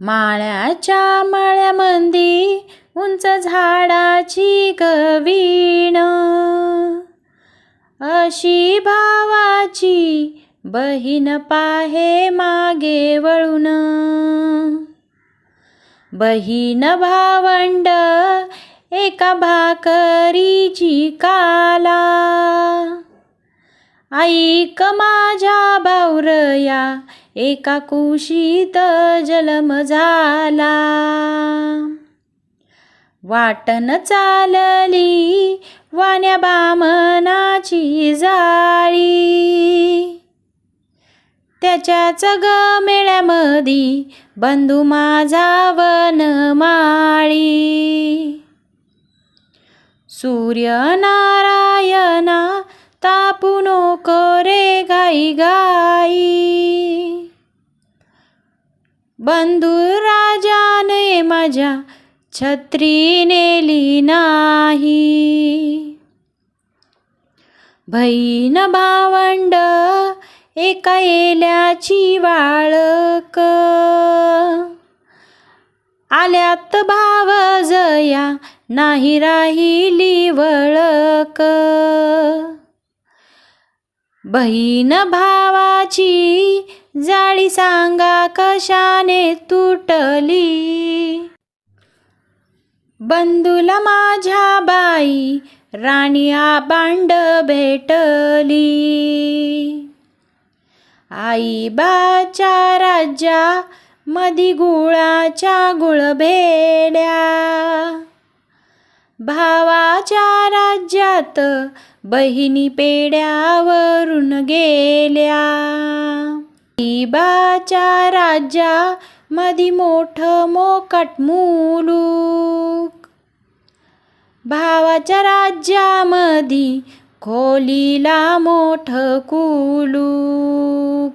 माळ्याच्या माळ्यामंदी उंच झाडाची गवीण. अशी भावाची बहीण पाहे मागे वळून. बहीण भावंड एका भाकरीची काला. ऐक माझ्या बावरया एका कुशीत जलम झाला. वाटन चालली वाण्या बामनाची जाळी. त्याच्याच ग मेळ्यामधी बंधू माझा वनमाळी सूर्यनारायणा तापू नको रे गाई गा बंधू राजाने माझ्या छत्री नेली नाही. बहीण भावंड एका येल्याची वाळक. आल्यात भाव जया नाही राहिली वळक. बहीण भावाची जाळी सांगा कशाने तुटली? बंधूला माझ्या बाई राणी आबांड भेटली. आई बाच्या राज्या मधी गुळाच्या गुळभेड्या. भावाच्या राज्यात बहिणी पेड्यावरून गेल्या. बाच्या राज्या मधी मोठ मोकट मुलूक. भावाच्या राज्यामधी खोलीला मोठ कुलूक.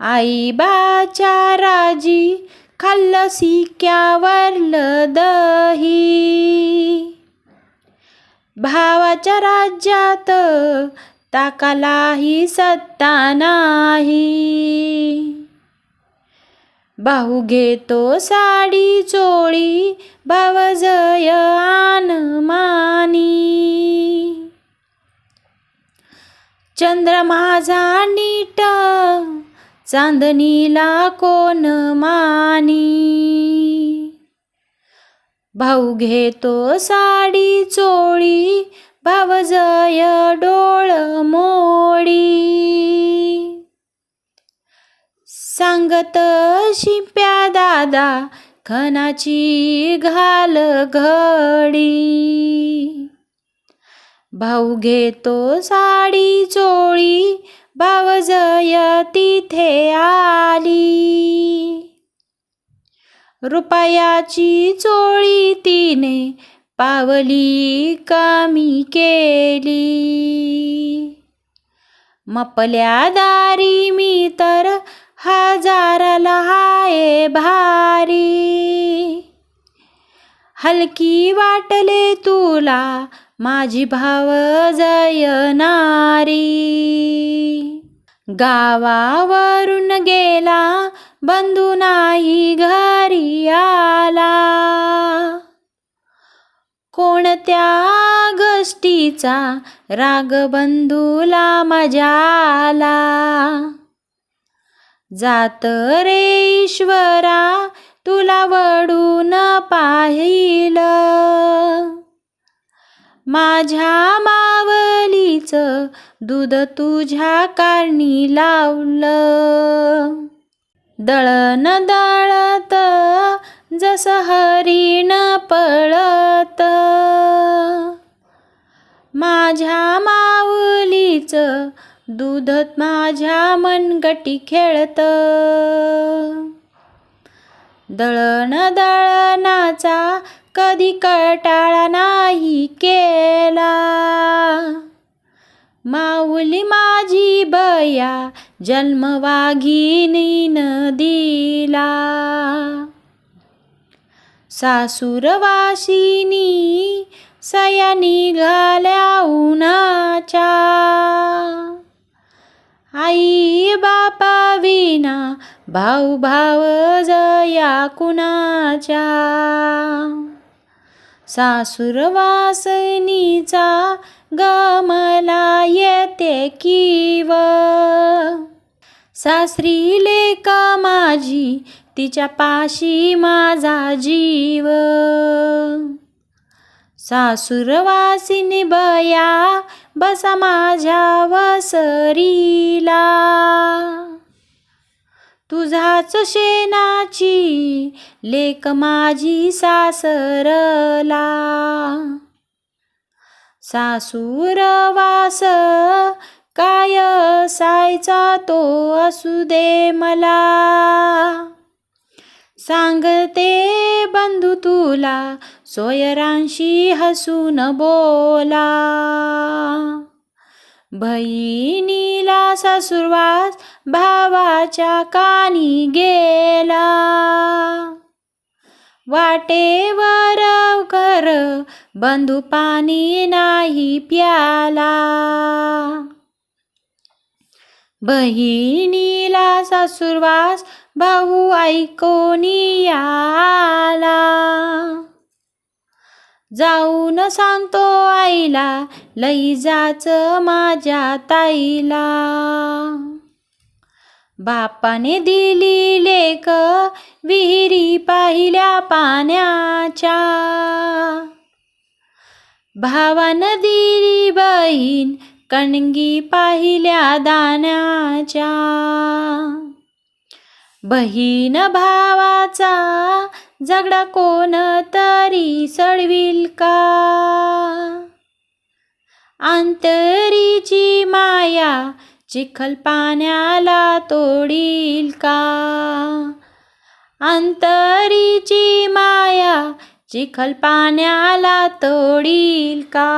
आईबाच्या राजी खाल्लं सिक्यावरलं दही. भावाच्या राज्यात ताकालाही सत्ता नाही. भाऊ घेतो साडी चोळी भावजय आन मानी. चंद्र माझा नीट चांदणीला कोण मानी. भाऊ घेतो साडी चोळी भावजय डोळ मोडी. सांगत शिंप्या दादा खनाची घाल घडी. भाऊ घेतो साडी चोळी भावजय तिथे आली. रुपयाची चोळी तिने पावली कामी केली. मपल्या दारी मी तर हजाराला हाय भारी. हलकी वाटले तुला माझी भाव जयनारी. गावावरून गेला बंधू नाही घरी आला. त्या गोष्टीचा राग बंधूला मजाला. जात रे ईश्वरा तुला वडून पाहिलं. माझ्या मावलीचं दूध तुझ्या कारणी लावलं. दळण दळत जस हरिण पळत. माझ्या माऊलीचं दुधत माझ्या मनगटी खेळत. दळण दळणाचा कधी कटाळा नाही केला. माऊली माझी बया जन्मवाघिनीन दिला. सासूरवासिनी सया निघाल्या उन्हाच्या. आई बापा विना भाऊ भाव जया कुणाच्या. सासुरवासनीचा गमला येते किव. सासरी लेका माझी तिच्या पाशी माझा जीव. सासुरवासिनी बया बसा माझ्या वसरीला. तुझाच शेणाची लेक माझी सासरला. सासुरवास काय सायचा तो असू दे मला. सांगते बंधू तुला सोयरांशी हसून बोला. बहिणीला ससुरवास भावाच्या कानी गेला. वाटेवर कर बंधू पाणी नाही प्याला. बहिणीला सासुरवास भाऊ ऐकोनी आला जाऊन सांगतो आईला लई जाच माझ्या ताईला. बापाने दिली लेख विहिरी पाहिल्या पाण्याच्या. भावानं दिली बहीण कणगी पाहिल्या दाण्याच्या. बहीण भावाचा झगडा कोण तरी सडविल का? अंतरीची माया चिखल पाण्याला तोडील का? अंतरीची माया चिखल पाण्याला तोडील का?